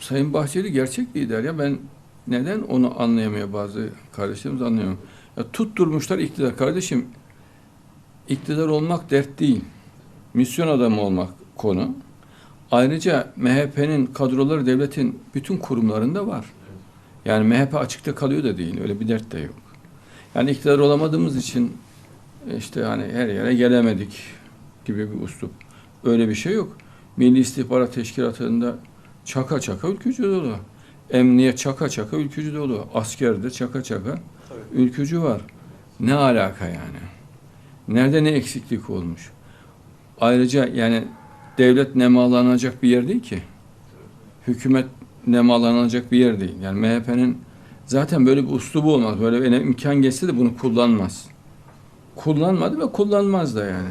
Sayın Bahçeli gerçek lider ya ben neden onu anlayamıyor bazı kardeşlerimiz anlayamıyor. Ya tutturmuşlar iktidar kardeşim. İktidar olmak dert değil. Misyon adamı olmak konu. Ayrıca MHP'nin kadroları devletin bütün kurumlarında var. Yani MHP açıkta kalıyor da değil. Öyle bir dert de yok. Yani iktidar olamadığımız için işte hani her yere gelemedik gibi bir uslup. Öyle bir şey yok. Milli İstihbarat Teşkilatı'nda çaka çaka ülkücü dolu. Emniyet çaka çaka ülkücü dolu. Askerde çaka çaka ülkücü var. Ne alaka yani? Nerede ne eksiklik olmuş? Ayrıca yani devlet nemalanacak bir yer değil ki. Hükümet nemalanacak bir yer değil. Yani MHP'nin zaten böyle bir uslubu olmaz. Böyle bir imkan geçse de bunu kullanmaz. Kullanmadı ve kullanmaz da yani.